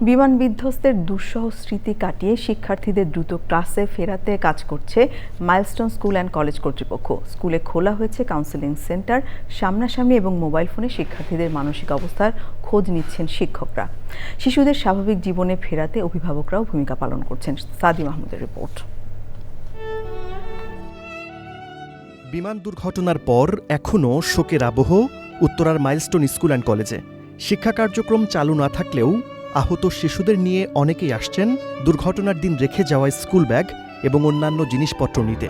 বিমান বিধ্বস্তের দুঃসহ স্মৃতি কাটিয়ে শিক্ষার্থীদের দ্রুত ক্লাসে ফেরাতে কাজ করছে মাইলস্টোন স্কুল অ্যান্ড কলেজ কর্তৃপক্ষ। স্কুলে খোলা হয়েছে কাউন্সেলিং সেন্টার, সামনাসামনি এবং মোবাইল ফোনে শিক্ষার্থীদের মানসিক অবস্থার খোঁজ নিচ্ছেন শিক্ষকরা। শিশুদের স্বাভাবিক জীবনে ফেরাতে অভিভাবকরাও ভূমিকা পালন করছেন। সাদি মাহমুদের রিপোর্ট। বিমান দুর্ঘটনার পর এখনও শোকের আবহ উত্তরার মাইলস্টোন স্কুল অ্যান্ড কলেজে। শিক্ষা কার্যক্রম চালু না থাকলেও আহত শিশুদের নিয়ে অনেকেই আসছেন দুর্ঘটনার দিন রেখে যাওয়া স্কুল ব্যাগ এবং অন্যান্য জিনিসপত্র নিতে।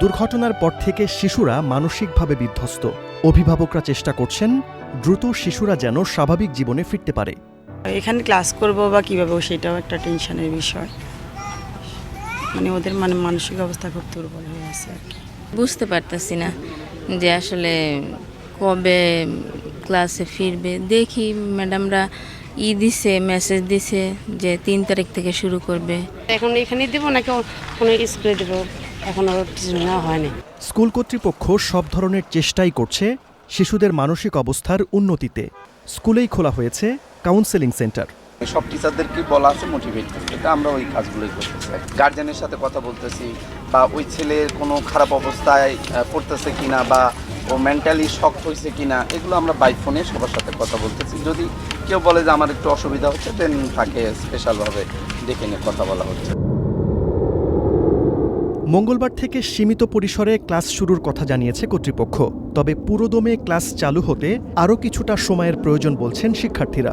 দুর্ঘটনার পর থেকে শিশুরা মানসিকভাবে বিধ্বস্ত। অভিভাবকরা চেষ্টা করছেন দ্রুত শিশুরা যেন স্বাভাবিক জীবনে ফিরতে পারে। এখানে ক্লাস করব বা কীভাবে সেটাও একটা টেনশনের বিষয়। মানে ওদের মানে মানসিক অবস্থা খুব দুর্বল হয়ে আছে আর কি। বুঝতে পারতেছি না। যে আসলে কবে ক্লাসে ফিরবে দেখি ম্যাডামরা ই দিছে মেসেজ দিছে যে তিন তারিখ থেকে শুরু করবে। এখন এখানে দেবো নাকি কোনো স্কুলে দেবো? এখনও কিছু নেওয়া হয়নি। স্কুল কর্তৃপক্ষ সব ধরনের চেষ্টাই করছে শিশুদের মানসিক অবস্থার উন্নতিতে। স্কুলেই খোলা হয়েছে কাউন্সেলিং সেন্টার। সব টিচারদেরকে বলা আছে মোটিভেট করতে। আমরা ওই কাজগুলোই করতেছি গার্জেনের সাথে কথা বলতেছি বা ওই ছেলের কোনো খারাপ অবস্থায় পড়তেছে কিনা বা ও মেন্টালি শক হয়েছে কিনা, এগুলো আমরা বাই ফোনে সবার সাথে কথা বলতেছি। যদি কেউ বলে যে আমার একটু অসুবিধা হচ্ছে দেন তাকে স্পেশালভাবে ডেকে নিয়ে কথা বলা হচ্ছে। মঙ্গলবার থেকে সীমিত পরিসরে ক্লাস শুরুর কথা জানিয়েছে কর্তৃপক্ষ। তবে পুরোদমে ক্লাস চালু হতে আরও কিছুটা সময়ের প্রয়োজন বলছেন শিক্ষার্থীরা।